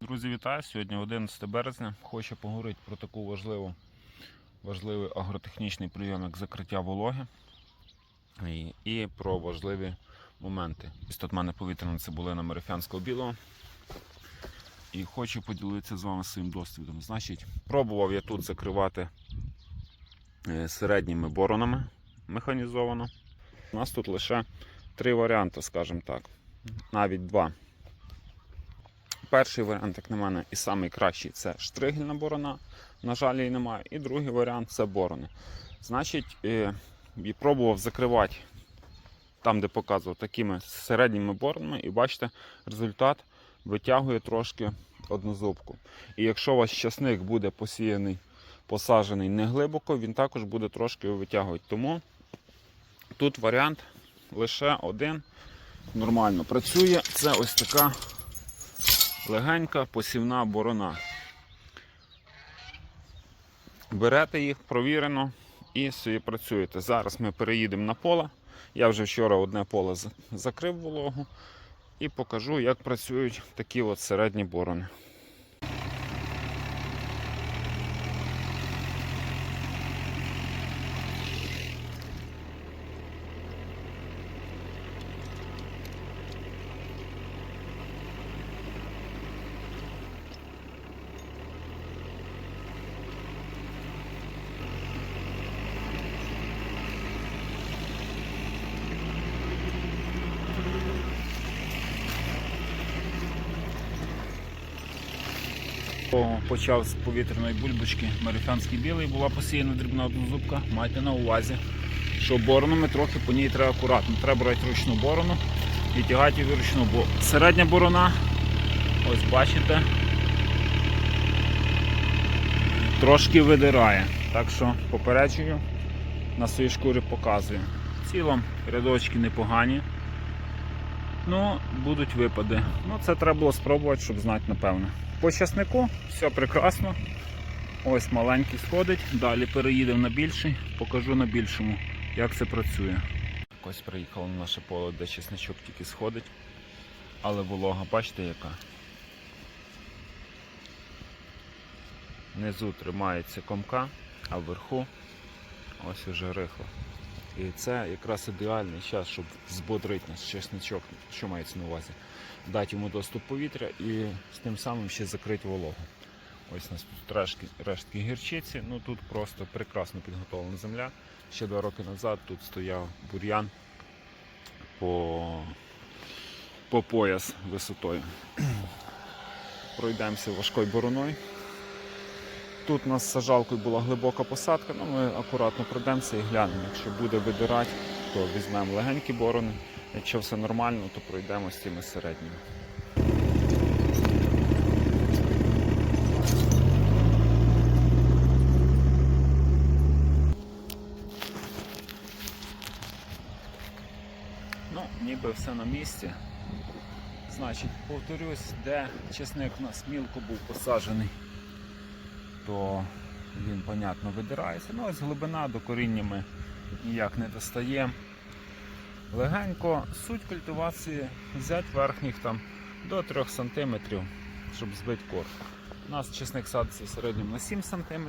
Друзі, вітаю! Сьогодні 11 березня. Хочу поговорити про таку важливу, важливий агротехнічний прийом, як закриття вологи і, і про важливі моменти. Ось в мене повітряна цибулина мерифянського білого. І хочу поділитися з вами своїм досвідом. Значить, пробував я тут закривати е, середніми боронами механізовано. У нас тут лише три варіанти, скажімо так. Навіть два. Перший варіант, як на мене, і найкращий це штригельна борона. На жаль, її немає. І другий варіант це борони. Значить, е, і пробував закривати там, де показував, такими середніми боронами, і бачите, результат витягує трошки однозубку. І якщо у вас часник буде посіяний, посаджений не глибоко, він також буде трошки витягувати. Тому тут варіант лише один. Нормально працює. Це ось така легенька посівна борона. Берете їх, провірено і собі працюєте. Зараз ми переїдемо на поле. Я вже вчора одне поле закрив вологу і покажу, як працюють такі от середні борони. Почав з повітряної бульбочки мерифянський білий, була посіяна дрібна однозубка. Майте на увазі, що боронами трохи по ній треба акуратно. Треба брати ручну борону і тягати її вручну, бо середня борона, ось бачите, трошки видирає. Так що попереджую, на своїй шкурі показую. В цілому рядочки непогані. Ну, будуть випади. Ну, це треба було спробувати, щоб знати, напевно. По часнику все прекрасно. Ось маленький сходить. Далі переїдемо на більший, покажу на більшому, як це працює. Ось приїхало на наше поле, де чесничок тільки сходить. Але волога, бачите яка? Внизу тримається комка, а вверху ось уже рихло. І це якраз ідеальний час, щоб збодрити наш чесничок, що мається на увазі. Дати йому доступ повітря і з тим самим ще закрити вологу. Ось у нас тут рештки, рештки гірчиці, ну тут просто прекрасно підготовлена земля. Ще два роки назад тут стояв бур'ян по, по пояс висотою. Пройдемося важкою бороною. Тут у нас сажалкою була глибока посадка, ну ми акуратно пройдемося і глянемо. Якщо буде видирати, то візьмемо легенькі борони. Якщо все нормально, то пройдемо з тими середніми. Ну, ніби все на місці. Значить, повторюсь, де чесник у нас мілко був посаджений то він, понятно, видирається. Ну, ось глибина до коріння ми ніяк не достаємо. Легенько суть культивації взяти верхніх там до 3 см, щоб збити корм. У нас чесник садиться в середньому на 7 см.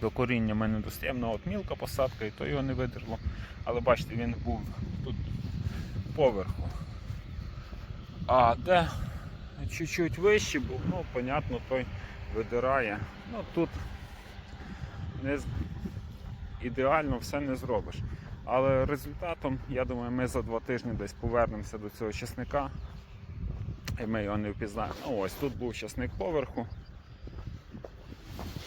До коріння ми не достаємо, ну, от мілка посадка, і то його не видерло. Але бачите, він був тут поверху. А де чуть-чуть вище був, ну, понятно, той видирає. Ну тут не ідеально все не зробиш. Але результатом, я думаю, ми за два тижні десь повернемося до цього часника. І ми його не впізнаємо. Ну ось тут був часник поверху,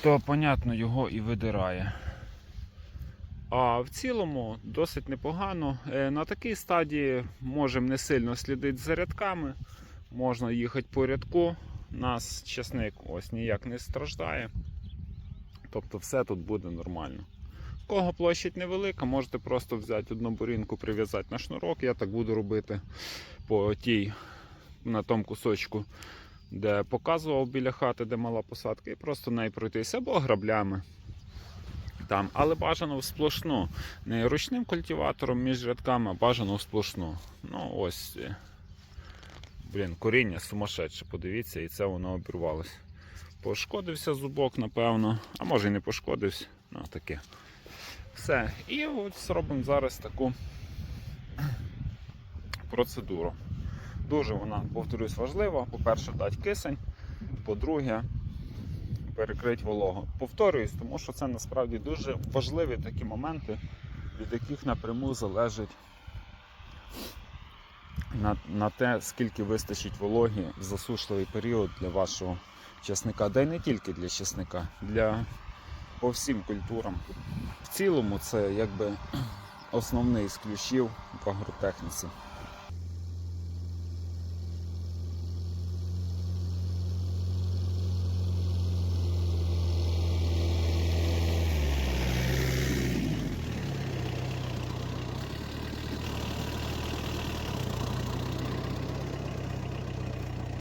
то, понятно, його і видирає. А в цілому досить непогано. Е, На такій стадії можемо не сильно слідити за рядками, можна їхати по рядку нас часник ось ніяк не страждає. Тобто все тут буде нормально. Кого площадь невелика, можете просто взяти одну бурінку, прив'язати на шнурок. Я так буду робити по тій, на тому кусочку, де показував біля хати, де мала посадка, і просто нею пройтися або граблями. Там. Але бажано всплошну. Не ручним культиватором між рядками, а бажано всплошну. Ну ось. Блін, коріння сумасшедше, подивіться, і це воно обірвалося. Пошкодився зубок, напевно, а може і не пошкодився. Ну, таке. Все. І от зробимо зараз таку процедуру. Дуже вона, повторюсь, важлива. По-перше, дати кисень, по-друге, перекрити вологу. Повторююсь, тому що це насправді дуже важливі такі моменти, від яких напряму залежить на, на те, скільки вистачить вологі в засушливий період для вашого часника. Да й не тільки для часника, для по всім культурам. В цілому це якби основний з ключів в агротехніці.